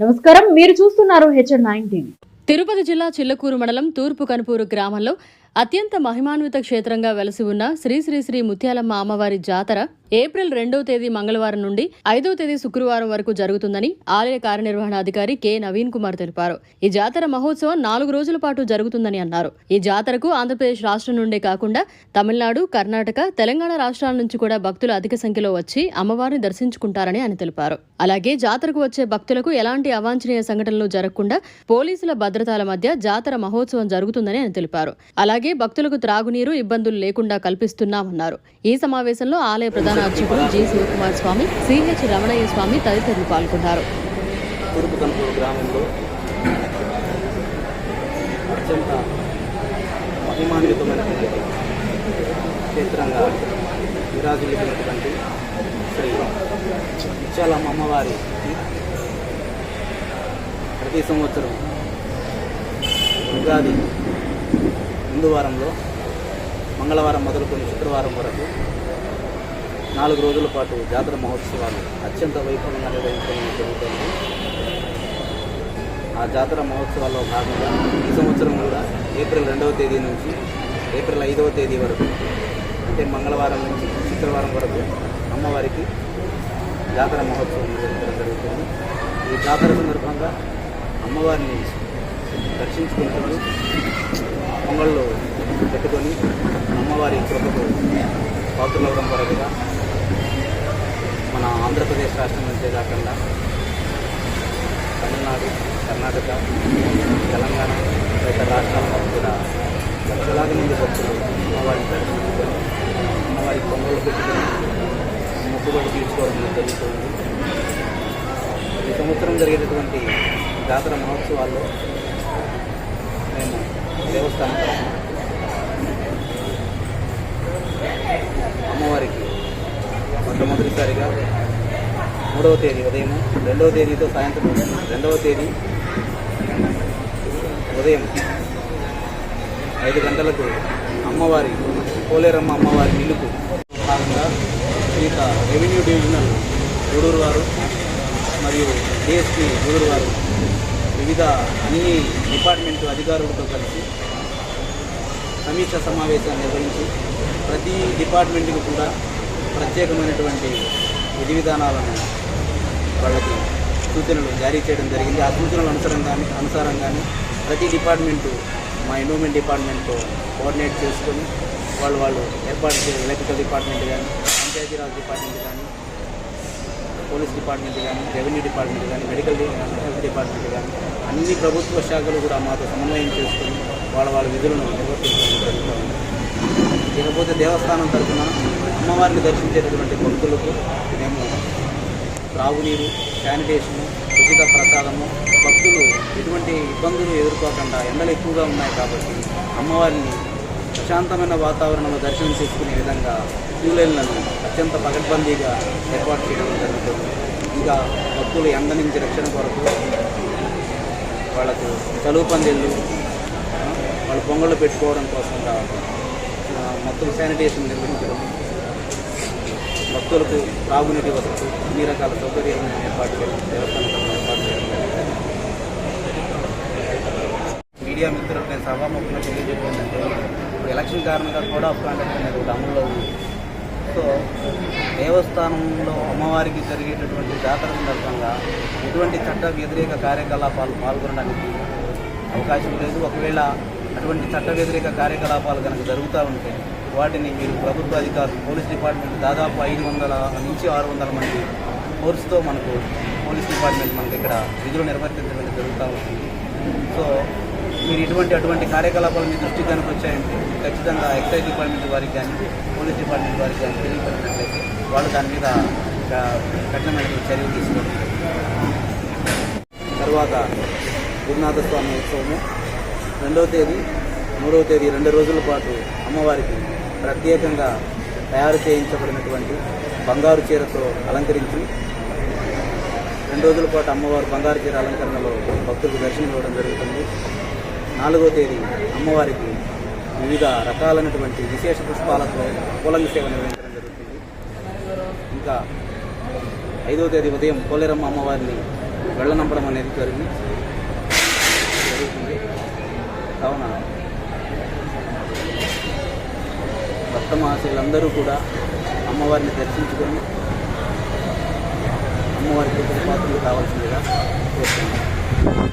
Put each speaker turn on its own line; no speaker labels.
నమస్కారం. మీరు చూస్తున్నారు హెచ్ఎన్ నైన్ టీవీ.
తిరుపతి జిల్లా చిల్లకూరు మండలం తూర్పు కనుపూరు గ్రామంలో అత్యంత మహిమాన్విత క్షేత్రంగా వెలసి ఉన్న శ్రీ శ్రీ శ్రీ ముత్యాలమ్మ అమ్మవారి జాతర ఏప్రిల్ రెండవ తేదీ మంగళవారం నుండి ఐదవ తేదీ శుక్రవారం వరకు జరుగుతుందని ఆలయ కార్యనిర్వహణాధికారి కె నవీన్ కుమార్ తెలిపారు. ఈ జాతర మహోత్సవం నాలుగు రోజుల పాటు జరుగుతుందని అన్నారు. ఈ జాతరకు ఆంధ్రప్రదేశ్ రాష్ట్రం నుండే కాకుండా తమిళనాడు కర్ణాటక తెలంగాణ రాష్ట్రాల నుంచి కూడా భక్తులు అధిక సంఖ్యలో వచ్చి అమ్మవారిని దర్శించుకుంటారని ఆయన తెలిపారు. అలాగే జాతరకు వచ్చే భక్తులకు ఎలాంటి అవాంఛనీయ సంఘటనలు జరగకుండా పోలీసుల భద్రతల మధ్య జాతర మహోత్సవం జరుగుతుందని ఆయన తెలిపారు. అలాగే భక్తులకు త్రాగునీరు ఇబ్బందులు లేకుండా కల్పిస్తున్నామన్నారు. ఈ సమావేశంలో ఆలయ ప్రధాన అర్చకులు జి. శివకుమార్ స్వామి సిహెచ్ రమణయ్య స్వామి తదితరులు పాల్గొన్నారు.
గ్రామంలో అత్యంత మహిమాన్వితమైనటువంటి క్షేత్రంగా శ్రీ ఇచ్చాలమ్మ అమ్మవారి ప్రతి సంవత్సరం ఉగాది ముందు వారంలో మంగళవారం మొదలుకొని శుక్రవారం వరకు నాలుగు రోజుల పాటు జాతర మహోత్సవాలు అత్యంత వైభవంగా నిర్వహించడం జరుగుతుంది. ఆ జాతర మహోత్సవాల్లో భాగంగా ఈ సంవత్సరం కూడా ఏప్రిల్ రెండవ తేదీ నుంచి ఏప్రిల్ ఐదవ తేదీ వరకు అంటే మంగళవారం నుంచి శుక్రవారం వరకు అమ్మవారికి జాతర మహోత్సవం నిర్వహించడం జరుగుతుంది. ఈ జాతర సందర్భంగా అమ్మవారిని దర్శించుకుంటూ పొంగళ్ళు పెట్టుకొని అమ్మవారి కృపకు పాత్రలవడం కొరకుగా మన ఆంధ్రప్రదేశ్ రాష్ట్రం నుంచే కాకుండా తమిళనాడు కర్ణాటక తెలంగాణ ఇతర రాష్ట్రాలలో కూడా లక్షలాది మంది భక్తులు అమ్మవారిని దర్శించుకొని అమ్మవారి పొంగలు పెట్టుకొని మొక్కుబడి తీసుకోవడం జరుగుతుంది. ఈ సంవత్సరం జరిగేటటువంటి జాతర మహోత్సవాల్లో మేము దేవస్థానం అమ్మవారికి మొట్టమొదటిసారిగా మూడవ తేదీ ఉదయం రెండవ తేదీతో సాయంత్రం రెండవ తేదీ ఉదయం ఐదు గంటలకు అమ్మవారి పోలేరమ్మ అమ్మవారి ఇల్లుకు భాగంగా సీత రెవెన్యూ డివిజనల్ గూడూరు వారు మరియు డిఎస్పీ గూడూరు వారు వివిధ అన్ని డిపార్ట్మెంట్ అధికారులతో కలిసి సమీక్ష సమావేశాన్ని నిర్వహించి ప్రతి డిపార్ట్మెంట్కి కూడా ప్రత్యేకమైనటువంటి విధి విధానాలను వాళ్ళకి సూచనలు జారీ చేయడం జరిగింది. ఆ సూచనల అనుసరంగానే అనుసారంగానే ప్రతి డిపార్ట్మెంటు మా ఎండోమెంట్ డిపార్ట్మెంట్తో కోఆర్డినేట్ చేసుకొని వాళ్ళు వాళ్ళు ఏర్పాటు చే ఎలక్ట్రికల్ డిపార్ట్మెంట్ కానీ పంచాయతీరాజ్ డిపార్ట్మెంట్ కానీ పోలీస్ డిపార్ట్మెంట్ కానీ రెవెన్యూ డిపార్ట్మెంట్ కానీ మెడికల్ హెల్త్ డిపార్ట్మెంట్ కానీ అన్ని ప్రభుత్వ శాఖలు కూడా మాతో సమన్వయం చేసుకొని వాళ్ళ వాళ్ళ విధులను నిర్వర్తించడం జరుగుతుంది ఇకపోతే దేవస్థానం తరఫున అమ్మవారిని దర్శించేటటువంటి భక్తులకు మేము త్రాగునీరు శానిటేషన్ ఉచిత ప్రసాదము భక్తులు ఎటువంటి ఇబ్బందులు ఎదుర్కోకుండా ఎండలు ఎక్కువగా ఉన్నాయి కాబట్టి అమ్మవారిని ప్రశాంతమైన వాతావరణంలో దర్శనం చేసుకునే విధంగా క్యూలైన్లను అత్యంత పకడ్బందీగా ఏర్పాటు చేయడం జరుగుతుంది. ఇంకా భక్తులు ఎండ నుంచి రక్షణ కొరకు వాళ్ళకు చలువు పందిళ్ళు వాళ్ళు పొంగళ్ళు పెట్టుకోవడం కోసం మొత్తం శానిటేషన్ నిర్వహించడం భక్తులకు తాగునీటి వసతి అన్ని రకాల సౌకర్యాలను ఏర్పాటు చేయడం దేవస్థానం ఏర్పాటు చేయడం మీడియా మిత్రులకు నేను సభాముఖంగా తెలియజేయడం ఇప్పుడు ఎలక్షన్ కారణంగా కూడా ఆఫ్ కాండక్ట్ అనేది ఒకటి అమల్లో ఉంది. సో దేవస్థానంలో అమ్మవారికి జరిగేటటువంటి జాతర సందర్భంగా ఎటువంటి చట్ట వ్యతిరేక కార్యకలాపాలు పాల్గొనడానికి అవకాశం లేదు. ఒకవేళ అటువంటి చట్ట వ్యతిరేక కార్యకలాపాలు కనుక జరుగుతూ ఉంటే వాటిని మీరు ప్రభుత్వ అధికారులు పోలీస్ డిపార్ట్మెంట్ దాదాపు ఐదు వందల నుంచి ఆరు వందల మంది ఫోర్స్తో మనకు పోలీస్ డిపార్ట్మెంట్ మనకి ఇక్కడ విధులు నిర్వర్తించడం జరుగుతూ ఉంటుంది సో మీరు ఇటువంటి అటువంటి కార్యకలాపాలు మీ దృష్టికి కనుక వచ్చాయంటే ఖచ్చితంగా ఎక్సైజ్ డిపార్ట్మెంట్ వారికి కానీ పోలీస్ డిపార్ట్మెంట్ వారికి కానీ తెలియపరిచినట్లయితే వాళ్ళు దాని మీద ఒక కఠినమైన చర్యలు తీసుకోవడం తర్వాత గురునాథ స్వామి ఉత్సవము. రెండవ తేదీ మూడవ తేదీ రెండు రోజుల పాటు అమ్మవారికి ప్రత్యేకంగా తయారు చేయించబడినటువంటి బంగారు చీరతో అలంకరించి రెండు రోజుల పాటు అమ్మవారు బంగారు చీర అలంకరణలో భక్తులకు దర్శనం ఇవ్వడం జరుగుతుంది. నాలుగో తేదీ అమ్మవారికి వివిధ రకాలైనటువంటి విశేష పుష్పాలతో పూలంగ సేవ నిర్వహించడం జరుగుతుంది. ఇంకా ఐదో తేదీ ఉదయం పోలేరమ్మ అమ్మవారిని వెళ్ళనంపడం అనేది జరిగింది జరుగుతుంది. కావున భక్త మహాశయులందరూ కూడా అమ్మవారిని దర్శించుకొని అమ్మవారికి పాత్రలు కావాల్సిందిగా కోరుతున్నాను.